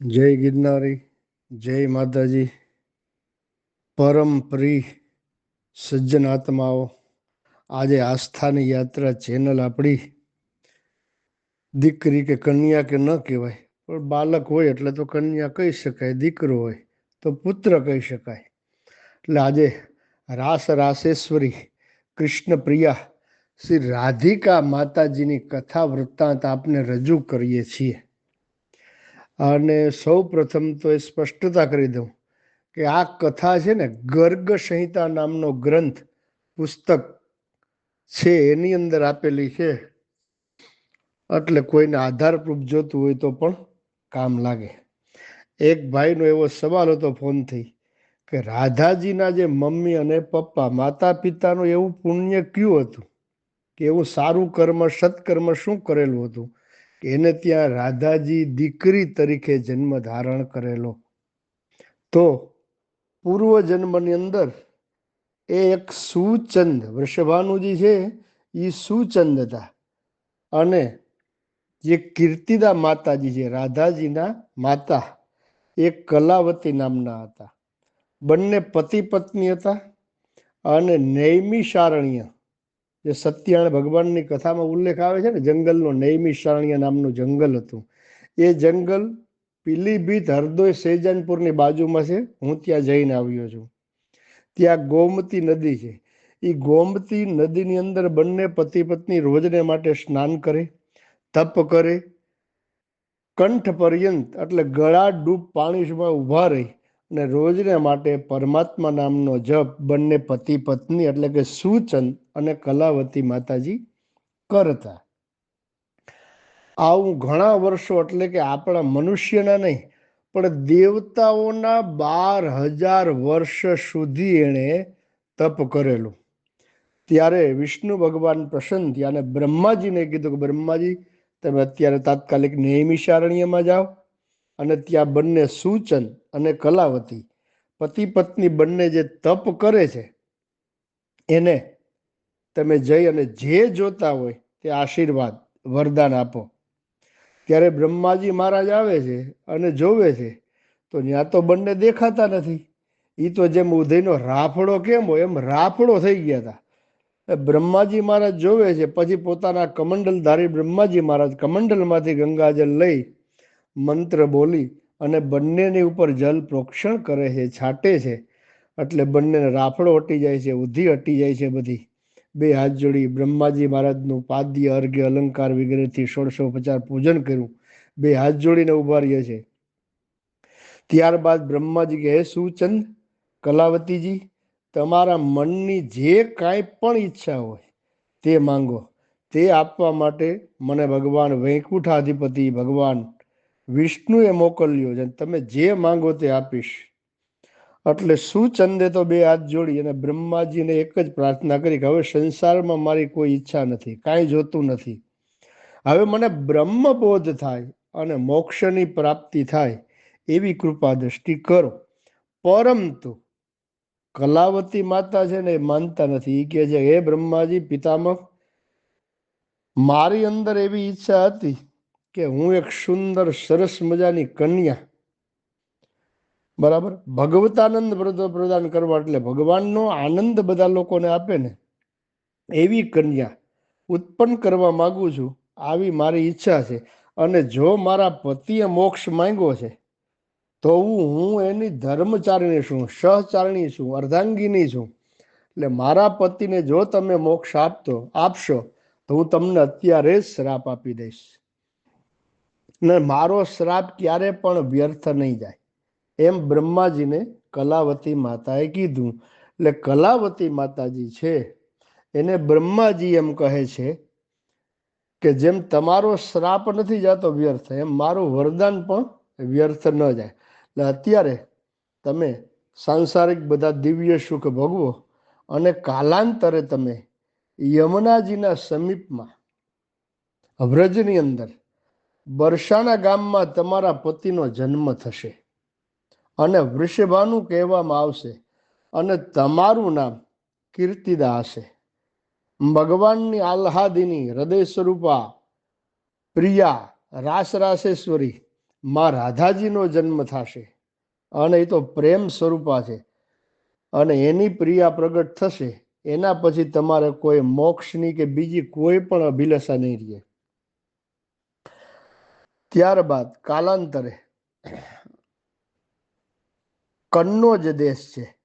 જય ગિરનારી, જય માતાજી. પરમ પ્રિય સજ્જન આત્માઓ, આજે આસ્થાની યાત્રા ચેનલ આપણી. દીકરી કે કન્યા કે ન કહેવાય, પણ બાળક હોય એટલે તો કન્યા કહી શકાય, દીકરો હોય તો પુત્ર કહી શકાય. એટલે આજે રાસ રાસેશ્વરી કૃષ્ણ પ્રિયા શ્રી રાધિકા માતાજીની કથા વૃત્તાંત આપને રજૂ કરીએ છીએ. અને સૌ પ્રથમ તો એ સ્પષ્ટતા કરી દઉં કે આ કથા છે ને ગર્ગ સંહિતા નામનો ગ્રંથ, પુસ્તક છે, એની અંદર આપેલી છે. એટલે કોઈને આધારપ્રૂફ જોતું હોય તો પણ કામ લાગે. એક ભાઈનો એવો સવાલ હતો ફોનથી કે રાધાજીના જે મમ્મી અને પપ્પા માતા પિતાનું એવું પુણ્ય કયું હતું? કે એવું સારું કર્મ, સત્કર્મ શું કરેલું હતું? એને ત્યાં રાધાજી દીકરી તરીકે જન્મ ધારણ કરેલો. તો પૂર્વ જન્મની અંદર એ એક સુચંદ, વૃષભાનુજી છે એ સુચંદ હતા. અને જે કીર્તિદા માતાજી છે, રાધાજીના માતા, એ કલાવતી નામના હતા. બંને પતિ પત્ની હતા અને નૈમિષારણ્ય જે સત્યનારાયણ ભગવાનની કથામાં ઉલ્લેખ આવે છે ને, જંગલનો નૈમિષારણ્ય નામનું જંગલ હતું. એ જંગલ પીલીભીત હરદોય સૈજાનપુરની બાજુમાં છે. હું ત્યાં જઈને આવ્યો છું. ત્યાં ગોમતી નદી છે. એ ગોમતી નદીની અંદર બંને પતિ પત્ની રોજને માટે સ્નાન કરે, તપ કરે, કંઠ પર્યંત, એટલે ગળા ડૂબ પાણીમાં ઊભા રહી. અને રોજને માટે પરમાત્મા નામનો જપ બંને પતિ પત્ની એટલે કે સુચંદ અને કલાવતી માતાજી કરતા. આવું ઘણા વર્ષો એટલે કે આપણા મનુષ્યના નહીં, પણ દેવતાઓના બાર હજાર વર્ષ સુધી એણે તપ કરેલું. ત્યારે વિષ્ણુ ભગવાન પ્રસન્ન થયા અને બ્રહ્માજીને કીધું કે બ્રહ્માજી, તમે અત્યારે તાત્કાલિક નૈમિષારણ્યમાં જાઓ. અને ત્યાં બંને સૂચન અને કલાવતી પતિ પત્ની બંને જે તપ કરે છે, એને તમે જઈ અને જે જોતા હોય તે આશીર્વાદ, વરદાન આપો. ત્યારે બ્રહ્માજી મહારાજ આવે છે અને જોવે છે, તો ત્યાં તો બંને દેખાતા નથી. એ તો જેમ ઉદયનો રાફડો કેમ હોય, એમ રાફડો થઈ ગયા હતા. બ્રહ્માજી મહારાજ જોવે છે, પછી પોતાના કમંડલધારી બ્રહ્માજી મહારાજ કમંડલમાંથી ગંગાજળ લઈ મંત્ર બોલી અને બંનેની ઉપર જલ પ્રોક્ષણ કરે છે, છાંટે છે. એટલે બંનેને રાફડો હટી જાય છે ઉધી હટી જાય છે બધી. બે હાથ જોડી બ્રહ્માજી મહારાજનું પાદ્ય, અર્ઘ્ય, અલંકાર વગેરેથી ષોળસો પચાર પૂજન કર્યું. બે હાથ જોડીને ઊભા રહીએ છે. ત્યારબાદ બ્રહ્માજી કહે, સુચંદ કલાવતીજી, તમારા મનની જે કાંઈ પણ ઈચ્છા હોય તે માંગો. તે આપવા માટે મને ભગવાન વૈકુંઠાધિપતિ ભગવાન વિષ્ણુએ મોકલ્યો છે તમે જે માંગો તે આપીશ. એટલે સુચંદે તો બે હાથ જોડી અને બ્રહ્માજીને એક જ પ્રાર્થના કરી કે હવે સંસારમાં મારી કોઈ ઈચ્છા નથી, કાંઈ જોતું નથી. હવે મને બ્રહ્મબોધ થાય અને મોક્ષની પ્રાપ્તિ થાય એવી કૃપા દ્રષ્ટિ કરો. પરંતુ કલાવતી માતા છે ને એ માનતા નથી. એ કહે છે, હે બ્રહ્માજી, પિતામહ, મારી અંદર એવી ઈચ્છા હતી કે હું એક સુંદર, સરસ મજાની કન્યા. બરાબર? ભગવતાનંદ પ્રદાન કરવા એટલે ભગવાનનો આનંદ બધા લોકોને આપે ને. એવી કન્યા ઉત્પન્ન કરવા માગું છું, આવી મારી ઈચ્છા છે. અને જો મારા પતિએ મોક્ષ માંગ્યો છે, તો હું એની ધર્મચારિણી છું, સહચારણી છું, અર્ધાંગીની છું. એટલે મારા પતિને જો તમે મોક્ષ આપતો, આપશો, તો હું તમને અત્યારે જ શ્રાપ આપી દઈશ. ને મારો શ્રાપ ક્યારે પણ વ્યર્થ નહીં જાય. એમ બ્રહ્માજીને કલાવતી માતાએ કીધું. એટલે કલાવતી માતાજી છે, એને બ્રહ્માજી એમ કહે છે કે જેમ તમારો શ્રાપ નથી જતો વ્યર્થ, એમ મારું વરદાન પણ વ્યર્થ ન જાય. એટલે અત્યારે તમે સાંસારિક બધા દિવ્ય સુખ ભોગવો અને કાલાંતરે તમે યમુનાજીના સમીપમાં, વ્રજની અંદર બરસાના ગામમાં તમારા પતિનો જન્મ થશે. અને વૃષભાનું કહેવામાં આવશે, અને તમારું નામ કીર્તિદા હશે. ભગવાનની આહ્લાદિની હૃદય સ્વરૂપા પ્રિયા રાસ રાસેશ્વરી માં રાધાજીનો જન્મ થશે. અને એ તો પ્રેમ સ્વરૂપા છે. અને એની પ્રિયા પ્રગટ થશે. એના પછી તમારે કોઈ મોક્ષની કે બીજી કોઈ પણ અભિલાષા નહીં રહે. ત્યારબાદ કાલાંતરે કન્નોજ દેશ છે.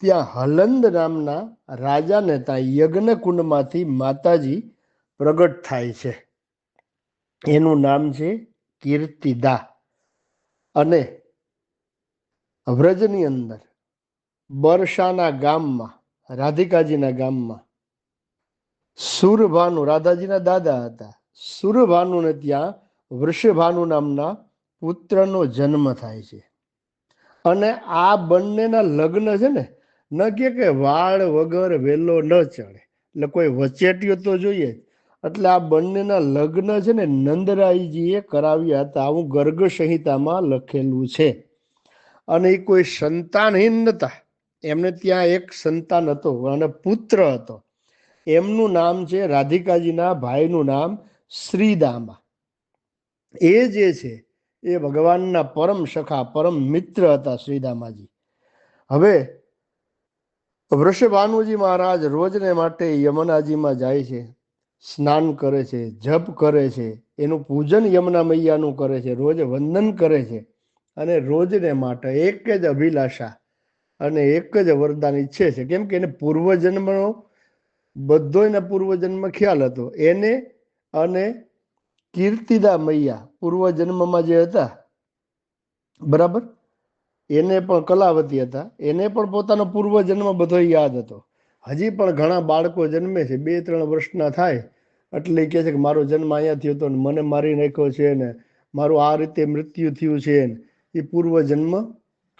ત્યાં હલંદ નામના રાજા ત્યાં યજ્ઞ કુંડમાંથી માતાજી પ્રગટ થાય છે. એનું નામ છે કીર્તિદા. અને વ્રજની અંદર બરસાના ગામમાં, રાધિકાજીના ગામમાં સુરભાનુ, રાધાજીના દાદા હતા. સુરભાનુને ત્યાં વૃષભાનુ નામના પુત્રનો જન્મ થાય છે. અને આ બંનેના લગ્ન છે ને, ન કે કે વાળ વગર વેલો ન ચડે. એટલે કોઈ વચેટીઓ તો જોઈએ એટલે આ બંનેના લગ્ન છે ને, નંદરાયજીએ કરાવ્યા હતા. આવું ગર્ગ સંહિતામાં લખેલું છે. અને એ કોઈ સંતાનહીન નતા. એમને ત્યાં એક સંતાન હતો અને પુત્ર હતો. એમનું નામ છે રાધિકાજીના ભાઈનું નામ શ્રીદામા. એ જે છે, એ ભગવાનના પરમ સખા, પરમ મિત્ર હતા શ્રીદામાજી હવે વૃષભાનુજી મહારાજ રોજને માટે યમુનાજીમાં જાય છે, સ્નાન કરે છે, જપ કરે છે, એનું પૂજન યમુના મૈયાનું કરે છે, રોજ વંદન કરે છે અને રોજને માટે એક જ અભિલાષા અને એક જ વરદાન ઈચ્છે છે. કેમ કે એને પૂર્વજન્મનો બધો એના પૂર્વજન્મ ખ્યાલ હતો. એને અને કીર્તિદા મૈયા પૂર્વજન્મમાં જે હતા, બરાબર? એને પણ કલાવતી હતા. એને પણ પોતાનો પૂર્વજન્મ બધો યાદ હતો. હજી પણ ઘણા બાળકો જન્મે છે. બે, ત્રણ વર્ષના થાય, એટલે કહે છે કે મારો જન્મ અહીંયા થયો હતો ને મને મારી નાખ્યો છે ને મારું આ રીતે મૃત્યુ થયું છે ને એ પૂર્વજન્મ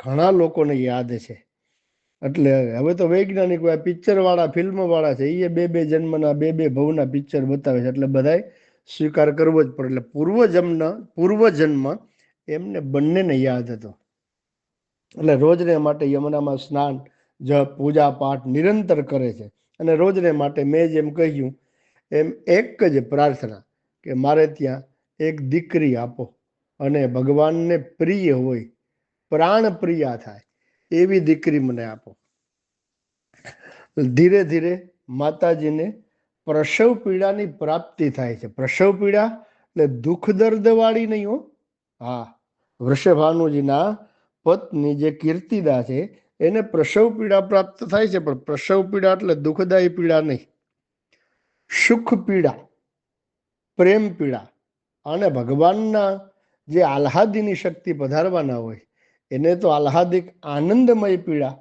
ઘણા લોકોને યાદ છે. એટલે હવે તો વૈજ્ઞાનિકો આ ફિલ્મવાળા વાળા છે એ બે બે જન્મના, બે બે ભવના પિક્ચર બતાવે છે. એટલે બધાય સ્વીકાર કરવો જ પડે. એટલે પૂર્વજન્મ પૂર્વજન્મ એમને બંનેને યાદ હતો. એટલે રોજને માટે યમુનામાં સ્નાન, જપ, પૂજા પાઠ નિરંતર કરે છે. અને રોજને માટે મેં જેમ કહ્યું, એમ એક જ પ્રાર્થના કે મારે ત્યાં એક દીકરી આપો અને ભગવાનને પ્રિય હોય, પ્રાણ પ્રિયા થાય, એવી દીકરી મને આપો. ધીરે ધીરે માતાજીને પ્રસવ પીડાની પ્રાપ્તિ થાય છે. પ્રસવ પીડા એટલે દુઃખ દર્દ વાળી નહીં હો. હા વૃષભાનુજીના પત્ની જે કીર્તિદા છે, એને પ્રસવ પીડા પ્રાપ્ત થાય છે, પણ પ્રસવ પીડા એટલે દુઃખદાયી પીડા નહીં. સુખ પીડા, પ્રેમ પીડા, અને ભગવાનના જે આહ્લાદીની શક્તિ પધારવાના હોય, એને તો આહ્લાદિક આનંદમય પીડા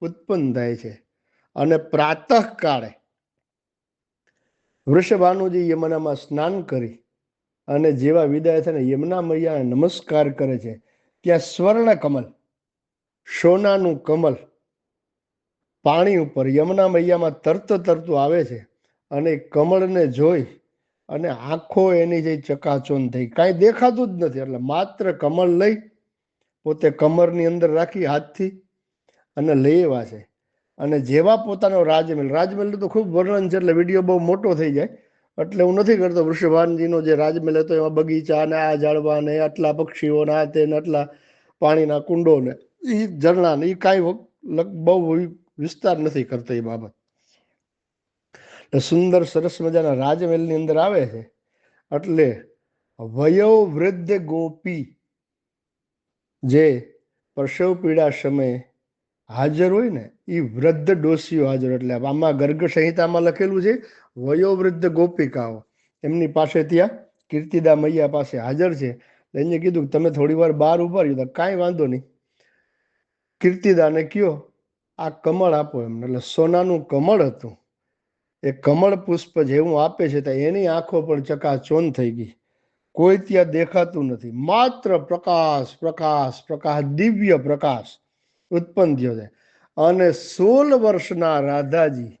ઉત્પન્ન થાય છે. અને પ્રાતઃકાળે કાળે વૃષભાનુજી યમુનામાં સ્નાન કરી અને જેવા વિદાય થઈને યમુના મૈયાને નમસ્કાર કરે છે, ત્યાં સ્વર્ણ કમલ, સોનાનું કમલ પાણી ઉપર યમુના મૈયામાં તરત તરતું આવે છે અને કમળને જોઈ અને આંખો એની જે ચકાચોન થઈ. કાંઈ દેખાતું જ નથી, એટલે માત્ર કમળ લઈ પોતે કમરની અંદર રાખી હાથથી અને લઈ એવા છે. અને જેવા પોતાનો રાજમહેલ, રાજમહેલનું તો ખૂબ વર્ણન છે એટલે વીડિયો બહુ મોટો થઈ જાય. એટલે હું નથી કરતો વૃષભાનજીનો જે રાજમહેલ હતો, એમાં બગીચા ને આ ઝાડવા ને આટલા પક્ષીઓ ને આ તે આટલા પાણીના કુંડો ને એ ઝરણા ને એ કાંઈ બહુ વિસ્તાર નથી કરતો એ બાબત. એટલે સુંદર સરસ મજાના રાજમહેલની અંદર આવે છે. એટલે વયો વૃદ્ધ ગોપી જે પ્રસવ પીડા સમયે હાજર હોય ને એ વૃદ્ધ ડોસીઓ હાજર. એટલે આમાં ગર્ગ સંહિતામાં લખેલું છે, વયોવૃદ્ધ ગોપિકાઓ. એમની પાસે ત્યાં કીર્તિદા મૈયા પાસે હાજર છે. એને કીધું કે તમે થોડી વાર બહાર ઊભા રહ્યો, તો કાંઈ વાંધો નહીં. કીર્તિદાને કયો, આ કમળ આપો એમને. એટલે સોનાનું કમળ હતું. એ કમળ પુષ્પ જેવું આપે છે, તો એની આંખો પણ ચકાચોન થઈ ગઈ. કોઈ ત્યાં દેખાતું નથી. માત્ર પ્રકાશ પ્રકાશ પ્રકાશ, દિવ્ય પ્રકાશ. ઉત્પન્ન થયો છે. અને સોળ વર્ષના રાધાજી,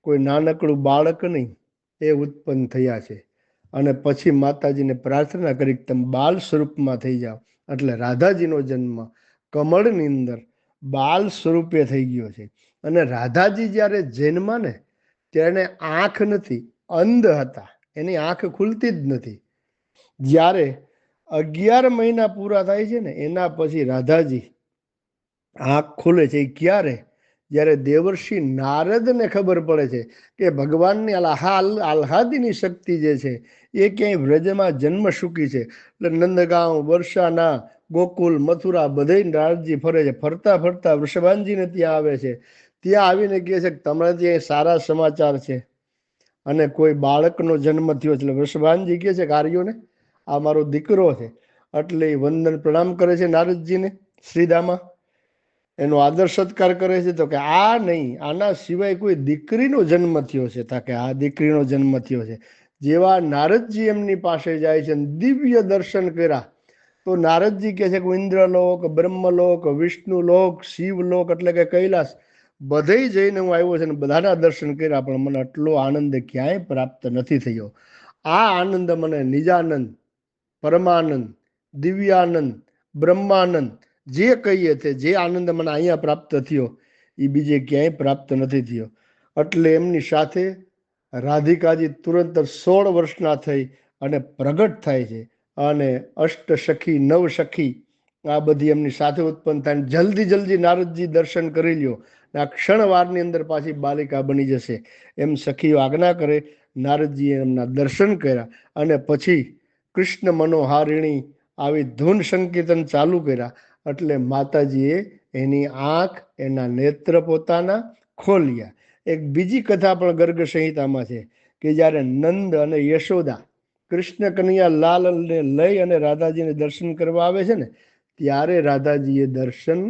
કોઈ નાનકડું બાળક નહીં, એ ઉત્પન્ન થયા છે. અને પછી માતાજીને પ્રાર્થના કરી કે તમે બાલ સ્વરૂપમાં થઈ જાઓ. એટલે રાધાજીનો જન્મ કમળની અંદર બાલ સ્વરૂપે થઈ ગયો છે. અને રાધાજી જ્યારે જન્મા ને તેને આંખ નથી, અંધ હતા. એની આંખ ખુલતી જ નથી. જ્યારે અગિયાર મહિના પૂરા થાય છે ને, એના પછી રાધાજી આંખ ખુલે છે એ ક્યારે? જ્યારે દેવર્ષિ નારદને ખબર પડે છે કે ભગવાનની આલ્હાલ આલ્હાદીની શક્તિ જે છે, એ ક્યાંય વ્રજમાં જન્મ સુકી છે. એટલે નંદગાંવ, વર્ષાના, ગોકુલ, મથુરા બધે નારદજી ફરે છે. ફરતા ફરતા વૃષભાનજીને ત્યાં આવે છે. ત્યાં આવીને કહે છે કે તમારા ત્યાં સારા સમાચાર છે. અને કોઈ બાળકનો જન્મ થયો એટલે વૃષભાનજી કહે છે કે, આર્યોને, આ મારો દીકરો છે. એટલે વંદન પ્રણામ કરે છે નારદજીને શ્રીદામા એનો આદર સત્કાર કરે છે તો કે આ નહીં, આના સિવાય કોઈ દીકરીનો જન્મ થયો છે તા કે આ દીકરીનો જન્મ થયો છે. જેવા નારદજી એમની પાસે જાય છે દિવ્ય દર્શન કર્યા, તો નારદજી કહે છે કે ઇન્દ્રલોક, બ્રહ્મલોક, વિષ્ણુલોક, શિવલોક એટલે કે કૈલાસ બધે જઈને હું આવ્યો છે અને બધાના દર્શન કર્યા, પણ મને આટલો આનંદ ક્યાંય પ્રાપ્ત નથી થયો. આ આનંદ મને નિજાનંદ, પરમાનંદ, દિવ્યાનંદ, બ્રહ્માનંદ જે કહીએ તે જે આનંદ મને અહીંયા પ્રાપ્ત થયો એ બીજે ક્યાંય પ્રાપ્ત નથી થયો. એટલે એમની સાથે રાધિકાજી તુરંત સોળ વર્ષના થઈ અને પ્રગટ થાય છે. અને અષ્ટ સખી નવ સખી આ બધી એમની સાથે ઉત્પન્ન થાય જલ્દી જલ્દી નારદજી દર્શન કરી લ્યો. આ ક્ષણવારની અંદર પાછી બાલિકા બની જશે. એમ સખીઓ આજ્ઞા કરે, નારદજીએ એમના દર્શન કર્યા અને પછી કૃષ્ણ મનોહારિણી આવી ધૂન સંકીર્તન ચાલુ કર્યા. એટલે માતાજીએ એની આંખ, એના નેત્ર પોતાના ખોલ્યા. એક બીજી કથા પણ ગર્ગ સંહિતામાં છે કે જ્યારે નંદ અને યશોદા કૃષ્ણ કનૈયા લાલને લઈ અને રાધાજીને દર્શન કરવા આવે છે ને, ત્યારે રાધાજીએ દર્શન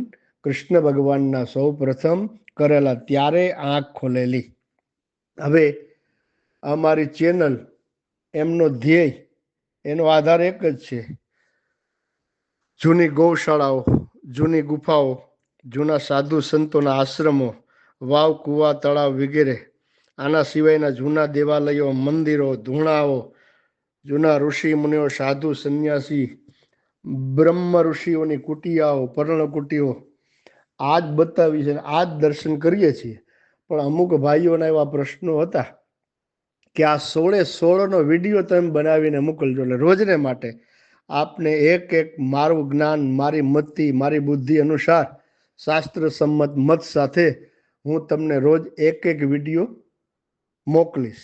કૃષ્ણ ભગવાનના સૌ પ્રથમ કરેલા, ત્યારે આંખ ખોલેલી. હવે અમારી ચેનલ એમનો ધ્યેય, એનો આધાર એક જ છે. જૂની ગૌશાળાઓ, જૂની ગુફાઓ, જૂના સાધુ સંતોના આશ્રમો, વાવ, કુવા, તળાવ વગેરે. આના સિવાયના જૂના દેવાલયો, મંદિરો, ધૂણાઓ, જૂના ઋષિ, મુનિઓ, સાધુ, સંન્યાસી, બ્રહ્મ ઋષિઓની કુટિયાઓ, પર્ણકુટીઓ. આ જ બતાવી છે આ જ દર્શન કરીએ છીએ. પણ અમુક ભાઈઓના એવા પ્રશ્નો હતા કે આ સોળે સોળનો વીડિયો તમે બનાવીને મોકલજો એટલે રોજને માટે આપને એક એક મારું જ્ઞાન, મારી મતિ, મારી બુદ્ધિ અનુસાર શાસ્ત્ર સંમત મત સાથે હું તમને રોજ એક એક વીડિયો મોકલીશ.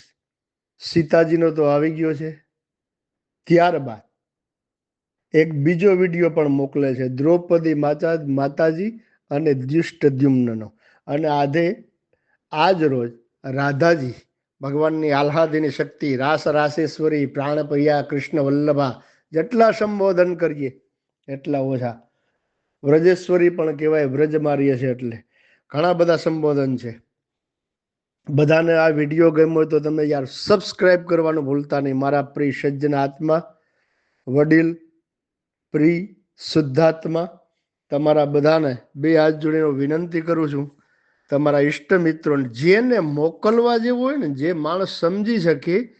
સીતાજીનો તો આવી ગયો છે. ત્યારબાદ એક બીજો વીડિયો પણ મોકલે છે. દ્રૌપદી માતા, માતાજી અને દ્યુષ્ટદ્યુમ્નનો. અને આધે આજ રોજ રાધાજી ભગવાનની આહ્લાદીની શક્તિ, રાસ રાસેશ્વરી, પ્રાણપ્રિયા, કૃષ્ણ વલ્લભા જેટલા સંબોધન કરીએ, એટલા ઓછા. વ્રજેશ્વરી પણ કહેવાય, વ્રજ મારીએ છે એટલે. ઘણા બધા સંબોધન છે. બધાને આ વીડિયો ગમ્યો હોય તો તમે યાર સબસ્ક્રાઈબ કરવાનું ભૂલતા નહીં. મારા પ્રિય સજ્જન આત્મા, વડીલ, પ્રિય શુદ્ધાત્મા, તમારા બધાને બે હાથ જોડીને વિનંતી કરું છું, તમારા ઇષ્ટ મિત્રોને જેને મોકલવા જેવું હોય ને, જે માણસ સમજી શકે,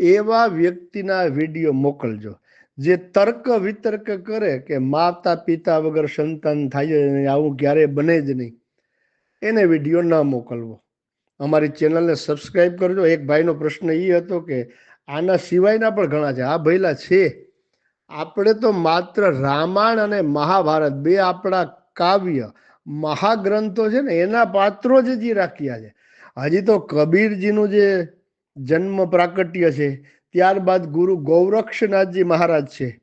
એવા વ્યક્તિના વીડિયો મોકલજો. જે તર્ક વિતર્ક કરે કે માતા, પિતા વગર સંતાન થાય નહીં, આવું ક્યારેય બને જ નહીં, એને વીડિયો ન મોકલવો. અમારી ચેનલને સબસ્ક્રાઈબ કરજો. એક ભાઈનો પ્રશ્ન એ હતો કે આના સિવાયના પણ ઘણા છે. આ ભૈલા છે. આપણે તો માત્ર રામાયણ અને મહાભારત, બે આપણા કાવ્ય, મહાગ્રંથો છે ને, એના પાત્રો જ જે રાખ્યા છે. હજી તો કબીરજીનું જે જન્મ પ્રાકટ્ય છે ત્યારબાદ ગુરુ ગૌરક્ષનાથજી મહારાજ છે.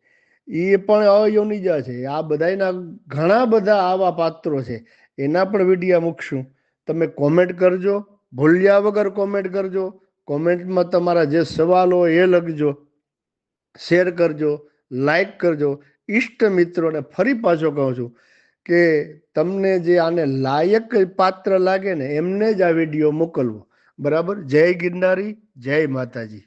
એ પણ અયોનિજા છે. આ બધાના ઘણા બધા આવા પાત્રો છે. એના પણ વિડીયા મૂકશું. તમે કોમેન્ટ કરજો. ભૂલ્યા વગર કોમેન્ટ કરજો. કોમેન્ટમાં તમારા જે સવાલો એ લખજો. શેર કરજો. લાઈક કરજો. ઈષ્ટ મિત્રોને ફરી પાછો કહું છું કે તમને જે આને લાયક પાત્ર લાગે ને એમને જ આ વીડિયો મોકલવો. બરાબર? જય ગિરનારી, જય માતાજી.